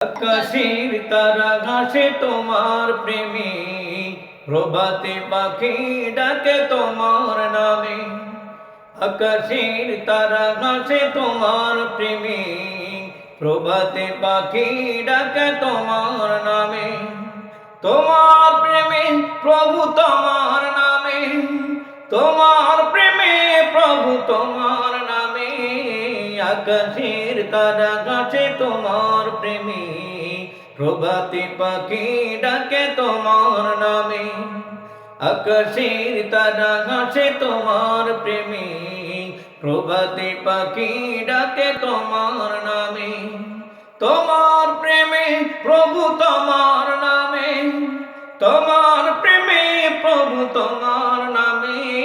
আকাশের তারা ঘাসে তোমার প্রেমে প্রভাতে পাখি ডাকে তোমার নামে আকাশের তারা ঘাসে তোমার প্রেমে প্রভাতে পাখি ডাকে তোমার নামে তোমার প্রেমে প্রভু তোমার নামে তোমার প্রেমে প্রভু তোমার নামে আকাশের তারা গাছে তোমার প্রেমে। প্রভাতে পাখি ডাকে তোমার নামে। আকাশের তারা গাছে তোমার প্রেমে। প্রভাতে পাখি ডাকে তোমার নামে। তোমার প্রেমে প্রভু তোমার নামে। তোমার প্রেমে প্রভু তোমার নামে।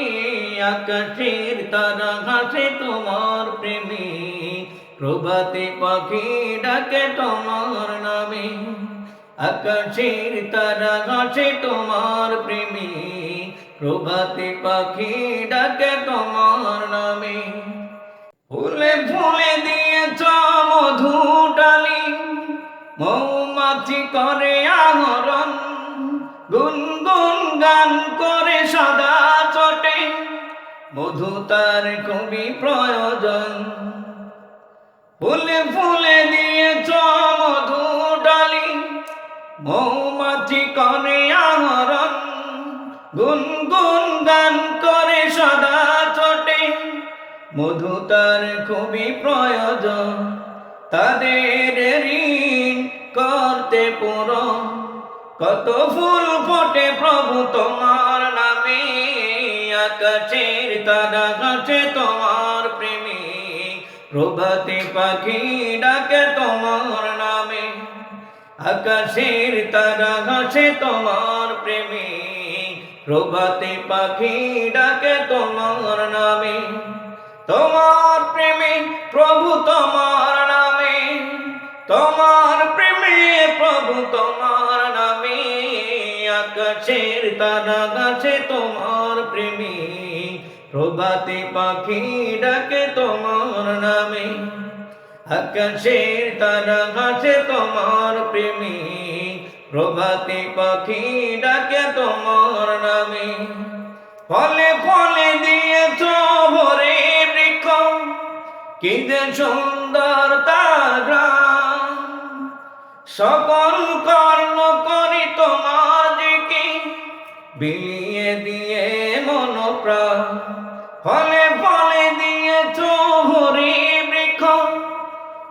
আকাশের তারা ঘাসে তোমার প্রেমে। প্রভাতে পাখি ডাকে তোমার নামে, আকাশের তারা ঘাসে তোমার প্রেমে। প্রভাতে পাখি ডাকে তোমার নামে, ফুলে ফুলে দিয়েছ মধু ডালি। মৌমাছি করে আহরণ, গুনগুন গান করে সদা চটে। মধু তার খুবই প্রয়োজন। ফুলে ফুলে দিয়েছ মধু ডালি মৌমাছি করে আহরণ, গুনগুন গান করে সদা চটে মধু তার খুবই প্রয়োজন, তাদের ঋণ করতে পুরো। কত ফুল ফোটে প্রভু তোমার নামে, আকাশের তারা গাছে তোমার প্রভাতে পাখি ডাকে তোমার নামে। আকাশের তারা গাছে তোমার প্রেমে। প্রভাতে পাখি ডাকে তোমার নামে। তোমার প্রেমে প্রভু তোমার নামে। তোমার প্রেমে প্রভু তোমার নামে। আকাশের তারা গাছে তোমার প্রেমে। প্রভাতে পাখি ডাকে তোমার নামে। আকাশের তারা তোমার প্রেমে, প্রভাতে পাখি ডাকে তোমার নামে। ফলে ফলে দিয়েছ ভরে বৃক্ষ, কি যে সুন্দর তার গ্রাম। সকল কর্ম করি তোমার দিকে, বিলিয়ে দিয়ে মন প্রাণ ফলে ফলে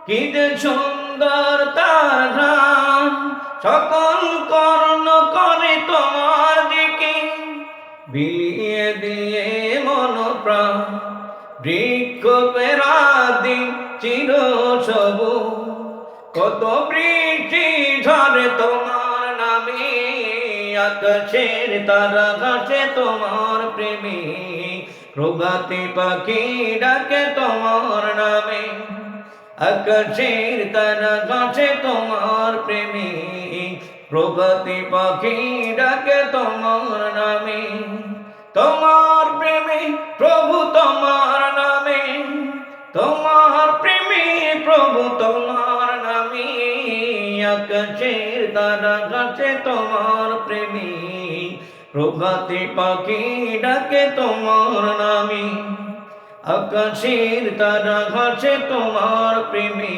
কি সুন্দর তার গ্রাম সকল কর্ণ করে তোমার দিকে। বিলিয়ে দিয়ে মন প্রাণ, বৃক্ষ পেরাদি চির সবু কত বৃষ্টি ঝরে তোমার নামে, আকাশের তারা ঘাসে তোমার প্রেমে। প্রভাতে পাখি ডাকে তোমার নামে। আকাশের তারা ঘাসে তোমার প্রেমে। প্রভাতে পাখি ডাকে তোমার নামে। তোমার প্রেমে প্রভু তোমার নামে। তোমার প্রেমে প্রভু তোমার নামে। আকাশের তারা গাছে তোমার প্রেমে। প্রভাতে পাখি ডাকে তোমার নামে। আকাশের তারা ঘাসে তোমার প্রেমে,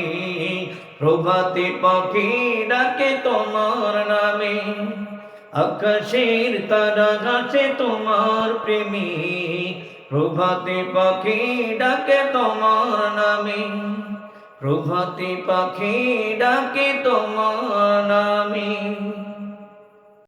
প্রভাতে পাখি ডাকে তোমার নামে। আকাশের তারা ঘাসে তোমার প্রেমে, প্রভাতে পাখি ডাকে তোমার নামে। প্রভাতে পাখি ডাকে তোমার নামে।